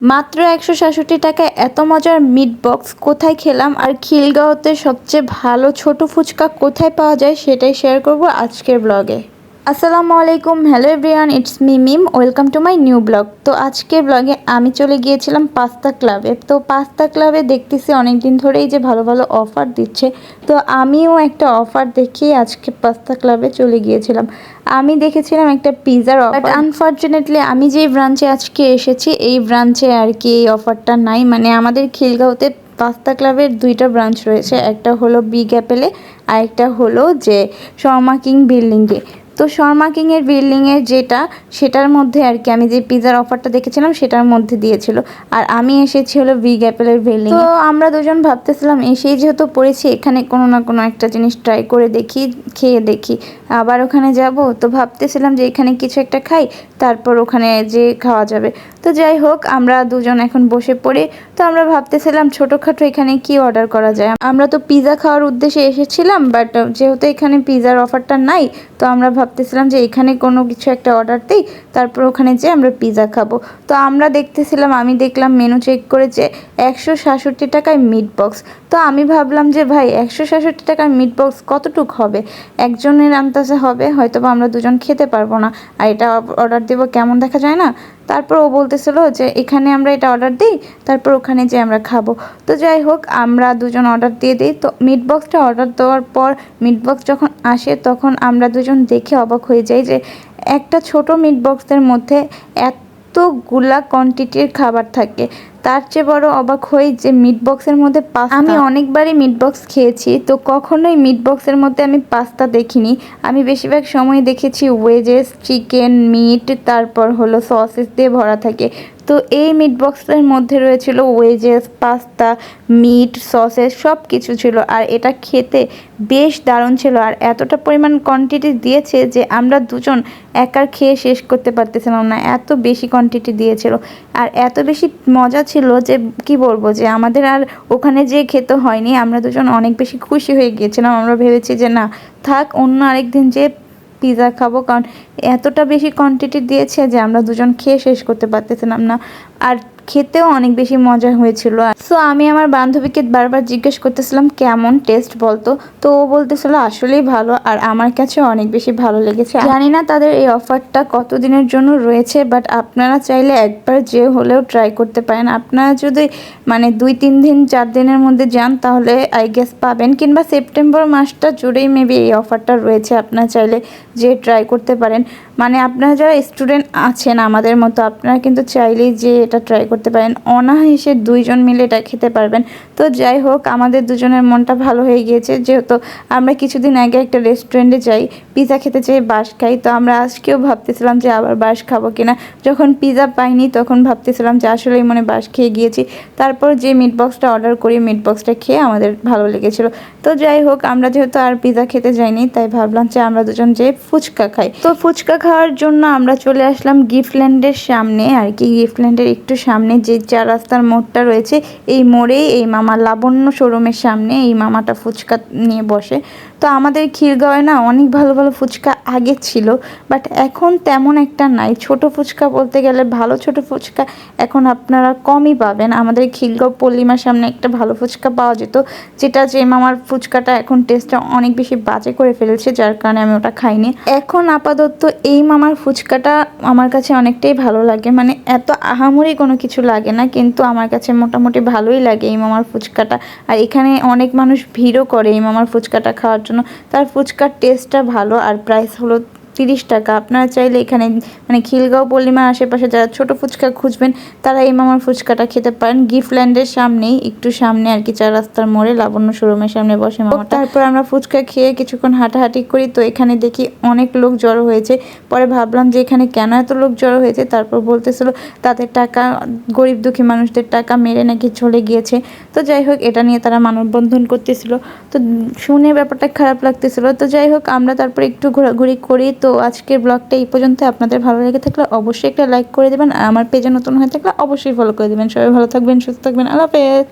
মাত্র একশো সাতষট্টি টাকায় এত মজার মিট বক্স কোথায় খেলাম আর খিলগাঁওতে সবচেয়ে ভালো ছোট ফুচকা কোথায় পাওয়া যায় সেটাই শেয়ার করব আজকের ব্লগে আসসালামু আলাইকুম hello everyone it's me Mim welcome to my new blog তো আজকের ব্লগে আমি চলে গিয়েছিলাম পাস্তা ক্লাবে তো পাস্তা ক্লাবে দেখতেছি অনেক দিন ধরেই যে ভালো ভালো অফার দিচ্ছে। তো আমিও একটা অফার দেখেই আজকে পাস্তা ক্লাবে চলে গিয়েছিলাম। আমি দেখেছিলাম একটা পিজার অফার আনফর্চুনেটলি আমি যেই ব্রাঞ্চে আজকে এসেছি, এই ব্রাঞ্চে আর কি এই অফারটা নাই। মানে আমাদের খিলগাঁওতে পাস্তা ক্লাবের দুইটা ব্রাঞ্চ রয়েছে। একটা হলো বিগ অ্যাপেলে আর একটা হলো যে শর্মা কিং বিল্ডিংয়ে তো শর্মা কিংয়ের বিল্ডিংয়ের যেটা, সেটার মধ্যে আর কি, আমি যে পিজার অফারটা দেখেছিলাম, সেটার মধ্যে দিয়েছিল। আর আমি এসেছি হলো বিগ অ্যাপেলের বিল্ডিং তো আমরা দুজন ভাবতেছিলাম, এসেই যেহেতু পড়েছি, এখানে কোনো না কোনো একটা জিনিস ট্রাই করে দেখি, খেয়ে দেখি। আবার ওখানে যাব, তো ভাবতেছিলাম যে এখানে কিছু একটা খাই, তারপর ওখানে যে খাওয়া যাবে। তো যাই হোক, আমরা দুজন এখন বসে পড়ে। তো আমরা ভাবতেছিলাম ছোটোখাটো এখানে কি অর্ডার করা যায়। আমরা তো পিৎজা খাওয়ার উদ্দেশ্যে এসেছিলাম বাট যেহেতু এখানে পিৎজার অফারটা নাই, তো আমরা ভাবতেছিলাম যে এখানে কোনো কিছু একটা অর্ডার দিই, তারপর ওখানে যেয়ে আমরা পিৎজা খাব। তো আমরা দেখতেছিলাম, আমি দেখলাম মেনু চেক করে যে একশো সাতষট্টি টাকায় মিট বক্স তো আমি ভাবলাম যে ভাই, একশো সাতষট্টি টাকার মিট বক্স কতটুক হবে? একজনের আন্দাজে হবে হয়তো বা আমরা দুজন খেতে পারব না। আর এটা অর্ডার দেবো কেমন দেখা যায় না? তারপর ও বলতেছিল যে, এখানে আমরা এটা অর্ডার দিই, তারপর ওখানে যে আমরা খাব। তো যাই হোক, আমরা দুজন অর্ডার দিয়ে দিই। তো মিট বক্সটা অর্ডার দেওয়ার পর মিট বক্স যখন আসে, তখন আমরা দুজন দেখে অবাক হয়ে যাই যে, একটা ছোট মিট বক্সের মধ্যে এতগুলা কোয়ান্টিটির খাবার থাকে। তার চেয়ে বড় অবাক হই যে মিট বক্সের মধ্যে পাস্তা আমি অনেকবারই মিট বক্স খেয়েছি, তো কখনোই মিট বক্সের মধ্যে আমি পাস্তা দেখিনি। আমি বেশিরভাগ সময় দেখেছি ওয়েজেস চিকেন মিট তারপর হলো সসেস দিয়ে ভরা থাকে। তো এই মিট বক্সের মধ্যে রয়েছিল ওয়েজেস পাস্তা মিট সসেস সব কিছু ছিল। আর এটা খেতে বেশ দারুণ ছিল। আর এতটা পরিমাণ কোয়ান্টিটি দিয়েছে যে আমরা দুজন একার খেয়ে শেষ করতে পারতেছিলাম না। এত বেশি কোয়ান্টিটি দিয়েছিল। আর এত বেশি মজা ছিল যে, কি বলব যে, আমাদের আর ওখানে যে খেতে হয়নি। আমরা দুজন অনেক বেশি খুশি হয়ে গিয়েছিলাম। আমরা ভেবেছি যে, না, থাক, অন্য আরেকদিন যে পিৎজা খাব। কারণ এতটা বেশি কোয়ান্টিটি দিয়েছে যে, আমরা দুজন খেয়ে শেষ করতে পারতেছিলাম না। আর খেতেও অনেক বেশি মজা হয়েছিল। সো আমি আমার বান্ধবীকে বারবার জিজ্ঞেস করতেছিলাম, কেমন টেস্ট বলতো? তো ও বলতেছিল, আসলেই ভালো আর আমার কাছে অনেক বেশি ভালো লেগেছে। জানি না তাদের এই অফারটা কতদিনের জন্য রয়েছে বাট আপনারা চাইলে একবার যে হলেও ট্রাই করতে পারেন। আপনারা যদি মানে দুই, তিন দিন, চার দিনের মধ্যে যান, তাহলে আই গেস পাবেন। কিংবা সেপ্টেম্বর মাসটা জুড়েই মেবি এই অফারটা রয়েছে। আপনারা চাইলে যে ট্রাই করতে পারেন। মানে আপনারা যারা স্টুডেন্ট আছেন আমাদের মতো, আপনারা কিন্তু চাইলেই যে এটা ট্রাই পারেন। অনায়াসে দুইজন মিলে এটা খেতে পারবেন। তো যাই হোক, আমাদের দুজনের মনটা ভালো হয়ে গিয়েছে। যেহেতু আমরা কিছুদিন আগে একটা রেস্টুরেন্টে যাই পিৎজা খেতে চাই বাস খাই, তো আমরা আজকেও ভাবতেছিলাম যে আবার বাস খাব কিনা। যখন পিৎজা পাইনি, তখন ভাবতেছিলাম যে আসলেই মনে বাস খেয়ে গিয়েছি। তারপর যে মিট বক্সটা অর্ডার করি মিট বক্সটা খেয়ে আমাদের ভালো লেগেছিলো। তো যাই হোক, আমরা যেহেতু আর পিৎজা খেতে যাইনি, তাই ভাবলাম যে আমরা দুজন যে ফুচকা খাই। তো ফুচকা খাওয়ার জন্য আমরা চলে আসলাম গিফটল্যান্ডের সামনে। আর কি গিফটল্যান্ডের একটু সামনে যে চার রাস্তার মোড়টা রয়েছে, এই মোড়েই এই মামা লাবণ্য শোরুমের সামনে এই মামাটা ফুচকা নিয়ে বসে। তো আমাদের ক্ষীরগাঁওয়ে না অনেক ভালো ভালো ফুচকা আগে ছিল বাট এখন তেমন একটা নাই। ছোট ফুচকা বলতে গেলে ভালো ছোট ফুচকা এখন আপনারা কমই পাবেন। আমাদের ক্ষীরগাঁও পল্লিমার সামনে একটা ভালো ফুচকা পাওয়া যেত, যেটা যে মামার ফুচকাটা এখন টেস্টটা অনেক বেশি বাজে করে ফেলেছে, যার কারণে আমি ওটা খাইনি। এখন আপাতত এই মামার ফুচকাটা আমার কাছে অনেকটাই ভালো লাগে। মানে এত আহামরি কোনো কিছু লাগে না, কিন্তু আমার কাছে মোটামুটি ভালোই লাগে এই মামার ফুচকাটা। আর এখানে অনেক মানুষ ভিড়ও করে এই মামার ফুচকাটা খাওয়ার জন্য। তার ফুচকার টেস্টটা ভালো, আর প্রাইস হলো তিরিশ টাকা। আপনারা চাইলে এখানে মানে খিলগাঁও পল্লিমার আশেপাশে যারা ছোট ফুচকা খুঁজবেন তারা এই মামার ফুচকাটা খেতে পারেন। গিফটল্যান্ডের সামনেই, একটু সামনে আর কি, চার রাস্তার মোড়ে, লাবণ্য শোরুমের সামনে বসে মামা তারপর আমরা ফুচকা খেয়ে কিছুক্ষণ হাঁটাহাঁটি করি। তো এখানে দেখি অনেক লোক জড়ো হয়েছে। পরে ভাবলাম যে এখানে কেন এত লোক জড়ো হয়েছে? তারপর বলতেছিল, তাদের টাকা, গরিব দুঃখী মানুষদের টাকা মেরে নাকি চলে গিয়েছে। তো যাই হোক, এটা নিয়ে তারা মানববন্ধন করতেছিল। তো শুনে ব্যাপারটা খারাপ লাগতেছিল। তো যাই হোক, আমরা তারপর একটু ঘোরাঘুরি করি। তো আজকের ব্লগটা এই পর্যন্ত। আপনাদের ভালো লেগে থাকলে অবশ্যই একটা লাইক করে দেবেন। আর আমার পেজে নতুন হয়ে থাকলে অবশ্যই ফলো করে দেবেন। সবাই ভালো থাকবেন, সুস্থ থাকবেন। আল্লাহ হাফেজ।